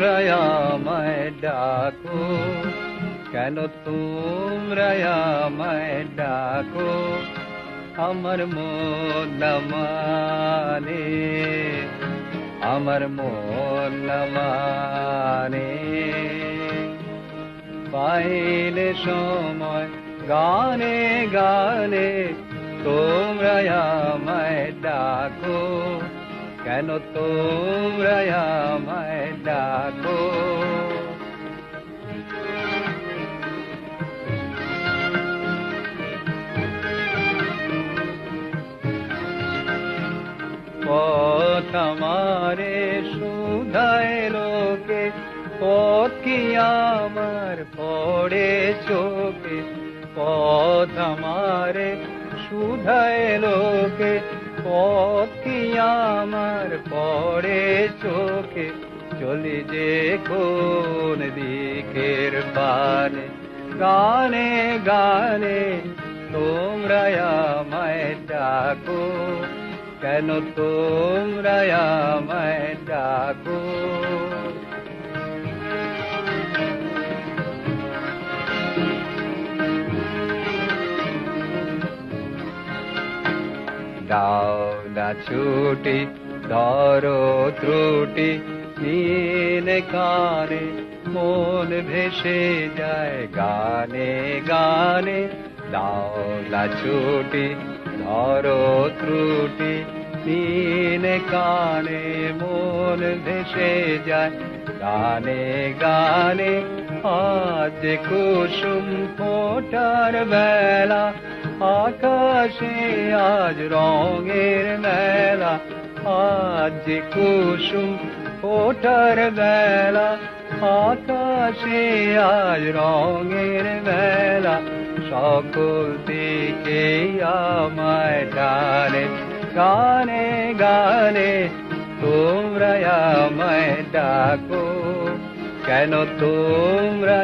তোমরা আমায় ডাকো। কেন তোমরা আমায় ডাকো? আমার মন মানে আমার মন মানে। পাইলে সময় গানে গানে তোমরা আমায় ডাকো। কেন তোমরা আমায় ডাকো? পথ আমারে সুধায় লোকে, পথ কি আমার পড়ে চোখে? পথ আমারে সুধায় লোকে পথ আমার পড়ে চোখে। চলে যে কোন দিকের পানে। গানে গানে তোমরা আমায় ডাকো। কেন তোমরা আমায় ডাকো? দাও না ছুটি, ধরো ত্রুটি। নীল কানে মন ভেসে যায় গানে গানে। দাও না ছুটি, ধরো ত্রুটি। নীল কানে মন ভেসে যায় গানে গানে। আজ কুসুম ফোটার বেলা আকাশে আজ রঙের মেলা, আজ কুসুম ফোটার বেলা। আকাশে আজ রঙের মেলা, সকল দিকে আমায় ডালে, গানে গানে তোমরা আমায় ডাকো। কেন তোমরা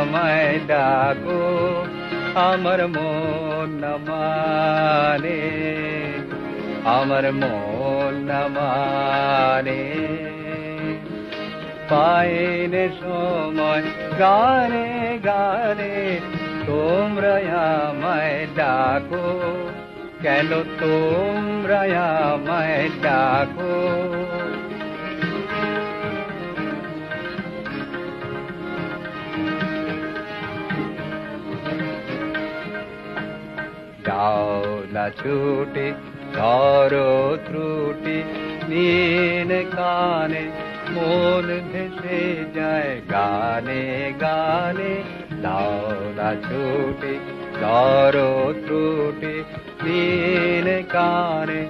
আমায় ডাকো? আমার মন না মানে আমার মন না মানে। পাইনে সময় গানে গানে তোমরা আমায় ডাকো, কেন তোমরা আমায় ডাকো? না ছুটি, ধরো ত্রুটি, নীল কানে মন ভেসে যায় গানে গানে। না ছুটি, ধরো ত্রুটি, নীল কানে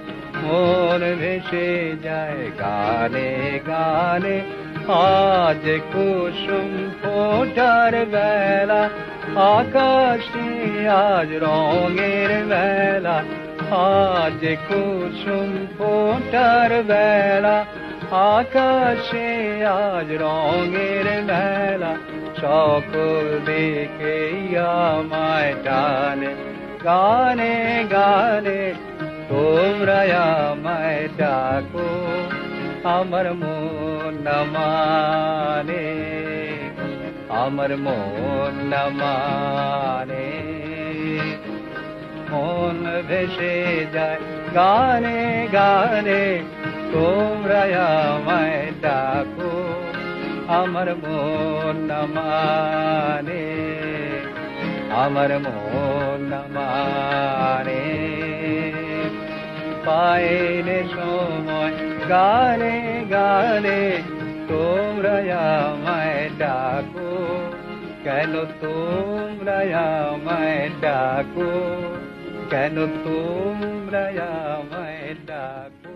মন ভেসে যায় গানে গানে। আজ কুসুম ফোটার বেলা, আকাশে আজ রঙের বেলা। আজ কুসুম ফোটার বেলা, আকাশে আজ রঙের বেলা। সকল দিকে আমায় টানে, গানে গানে তোমরা আমায় ডাকো। আমার মন মানে আমার মন মানে মন ভেসে যায় গানে গানে, তোমরা আমায় ডাকো, আমার মন মানে আমার মন মানে পাইনে সময়, গানে গানে তোমরা আমায় ডাকো। কেন তোমরা আমায় ডাকো? কেন তোমরা আমায় ডাকো?